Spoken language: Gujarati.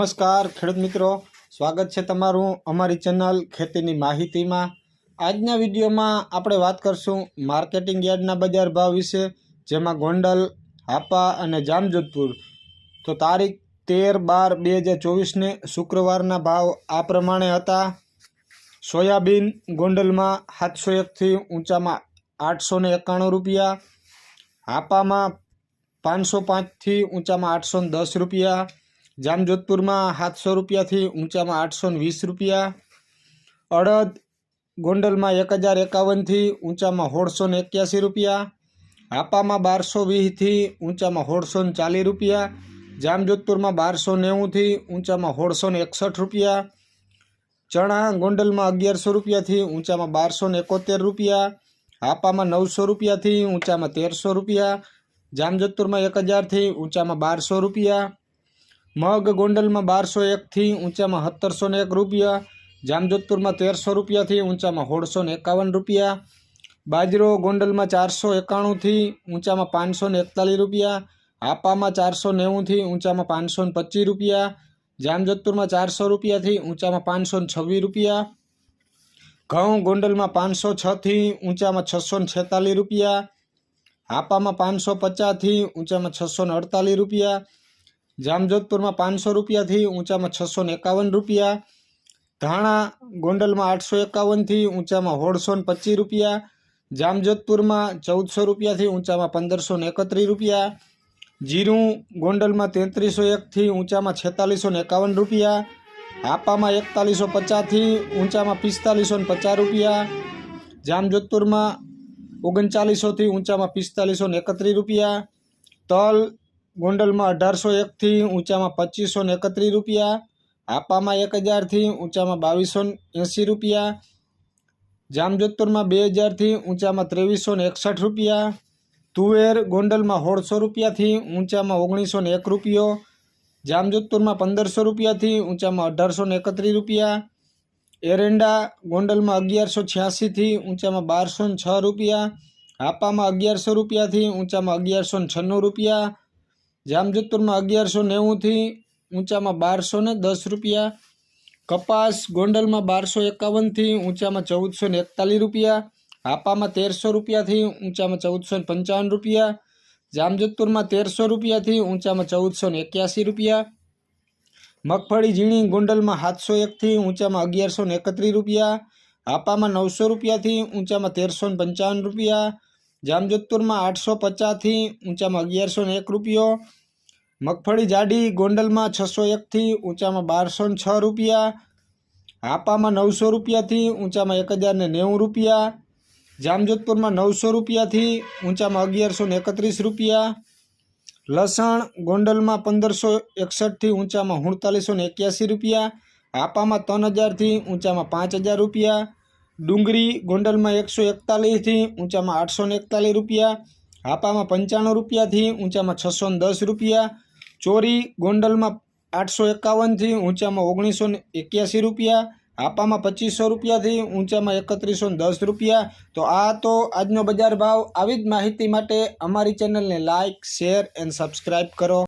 નમસ્કાર, ખેડૂત મિત્રો. સ્વાગત છે તમારું અમારી ચેનલ ખેતીની માહિતીમાં. આજના વિડીયોમાં આપણે વાત કરશું માર્કેટિંગ યાર્ડના બજાર ભાવ વિશે, જેમાં ગોંડલ, હાપા અને જામજોધપુર. તો તારીખ તેર બાર બે હજાર ચોવીસને શુક્રવારના ભાવ આ પ્રમાણે હતા. સોયાબીન ગોંડલમાં સાતસો એકથી ઊંચામાં આઠસો ને એકાણું રૂપિયા. હાપામાં પાંચસો પાંચથી ઊંચામાં આઠસો ને દસ રૂપિયા. જામજોધપુરમાં સાતસો રૂપિયાથી ઊંચામાં આઠસો ને વીસ રૂપિયા. અડદ ગોંડલમાં એક હજાર એકાવનથી ઊંચામાં સોળસો ને એક્યાસી રૂપિયા. હાપામાં બારસો વીસથી ઊંચામાં સોળસો ને ચાલીસ રૂપિયા. જામજોધપુરમાં બારસો નેવુંથી ઊંચામાં સોળસો ને એકસઠ રૂપિયા. ચણા ગોંડલમાં અગિયારસો રૂપિયાથી ઊંચામાં બારસો ને એકોતેર રૂપિયા. હાપામાં નવસો રૂપિયાથી ઊંચામાં તેરસો રૂપિયા. જામજોધપુરમાં એક હજારથી ઊંચામાં બારસો રૂપિયા. મગ ગોંડલમાં બારસો એકથી ઊંચામાં સત્તરસો ને એક રૂપિયા, જામજોધપુરમાં તેરસો રૂપિયાથી ઊંચામાં સોળસો ને એકાવન રૂપિયા, બાજરો ગોંડલમાં ચારસો એકાણુંથી ઊંચામાં પાંચસો ને એકતાલીસ રૂપિયા, હાપામાં ચારસો નેવુંથી ઊંચામાં પાંચસો ને પચીસ રૂપિયા, જામજોધપુરમાં ચારસો રૂપિયાથી ઊંચામાં પાંચસો ને છવ્વીસ રૂપિયા, ઘઉં ગોંડલમાં પાંચસો છથી ઊંચામાં છસો ને છેતાલીસ રૂપિયા, હાપામાં પાંચસો પચાસથી ઊંચામાં છસો ને અડતાલીસ રૂપિયા જામજોધપુરમાં પાંચસો રૂપિયાથી ઊંચામાં છસો એકાવન રૂપિયા, ધાણા ગોંડલમાં આઠસો એકાવનથી ઊંચામાં હોળસો ને પચીસ રૂપિયા, જામજોધપુરમાં ચૌદસો રૂપિયાથી ઊંચામાં પંદરસો ને એકત્રીસ રૂપિયા, જીરું ગોંડલમાં તેત્રીસો એકથી ઊંચામાં છેતાલીસો ને એકાવન રૂપિયા હાપામાં એકતાલીસો પચાસથી ઊંચામાં પિસ્તાલીસો ને પચાસ રૂપિયા, જામજોધપુરમાં ઓગણચાલીસોથી ઊંચામાં પિસ્તાલીસો ને એકત્રીસ રૂપિયા, તલ ગોંડલમાં અઢારસો એકથી ઊંચામાં પચીસો ને એકત્રીસ રૂપિયા હાપામાં એક હજારથી ઊંચામાં બાવીસો એંસી રૂપિયા, જામજોધપુરમાં બે હજારથી ઊંચામાં ત્રેવીસો ને એકસઠ રૂપિયા, તુવેર ગોંડલમાં સોળસો રૂપિયાથી ઊંચામાં ઓગણીસો ને એક રૂપિયો, જામજોધપુરમાં પંદરસો રૂપિયાથી ઊંચામાં અઢારસો ને એકત્રીસ રૂપિયા, એરંડા ગોંડલમાં અગિયારસો છ્યાસીથી ઊંચામાં બારસો છ રૂપિયા હાપામાં અગિયારસો રૂપિયાથી ઊંચામાં અગિયારસો છન્નું રૂપિયા જામજોધપુરમાં અગિયારસો નેવુંથી ઊંચામાં બારસો ને દસ રૂપિયા, કપાસ ગોંડલમાં બારસો એકાવનથી ઊંચામાં ચૌદસો ને એકતાલીસ રૂપિયા, હાપામાં તેરસો રૂપિયાથી ઊંચામાં ચૌદસો ને પંચાવન રૂપિયા જામજોધપુરમાં તેરસો રૂપિયાથી ઊંચામાં ચૌદસો ને એક્યાસી રૂપિયા, મગફળી ઝીણી ગોંડલમાં સાતસો એકથી ઊંચામાં અગિયારસો ને એકત્રીસ રૂપિયા, હાપામાં નવસો રૂપિયાથી ઊંચામાં તેરસો ને પંચાવન રૂપિયા જામજોધપુરમાં આઠસો પચાસથી ઊંચામાં અગિયારસો ને એક રૂપિયો, મગફળી જાડી ગોંડલમાં છસો એકથી ઊંચામાં બારસો ને છ રૂપિયા, હાપામાં નવસો રૂપિયાથી ઊંચામાં એક હજાર ને નેવું રૂપિયા, જામજોધપુરમાં નવસો રૂપિયાથી ઊંચામાં અગિયારસો ને એકત્રીસ રૂપિયા, લસણ ગોંડલમાં પંદરસો એકસઠથી ઊંચામાં સુડતાલીસો ને એક્યાસી રૂપિયા, હાપામાં ત્રણ હજારથી ઊંચામાં પાંચ હજાર રૂપિયા ડુંગળી ગોંડલમાં એકસો એકતાલીસથી ઊંચામાં આઠસો ને એકતાલીસ રૂપિયા, હાપામાં પંચાણું રૂપિયાથી ઊંચામાં છસો ને દસ રૂપિયા, ચોરી ગોંડલમાં આઠસો એકાવનથી ઊંચામાં ઓગણીસો એક્યાસી રૂપિયા, હાપામાં પચીસો રૂપિયાથી ઊંચામાં એકત્રીસો ને દસ રૂપિયા. તો આ તો આજનો બજાર ભાવ. આવી જ માહિતી માટે અમારી ચેનલને લાઇક શેર એન્ડ સબસ્ક્રાઈબ કરો.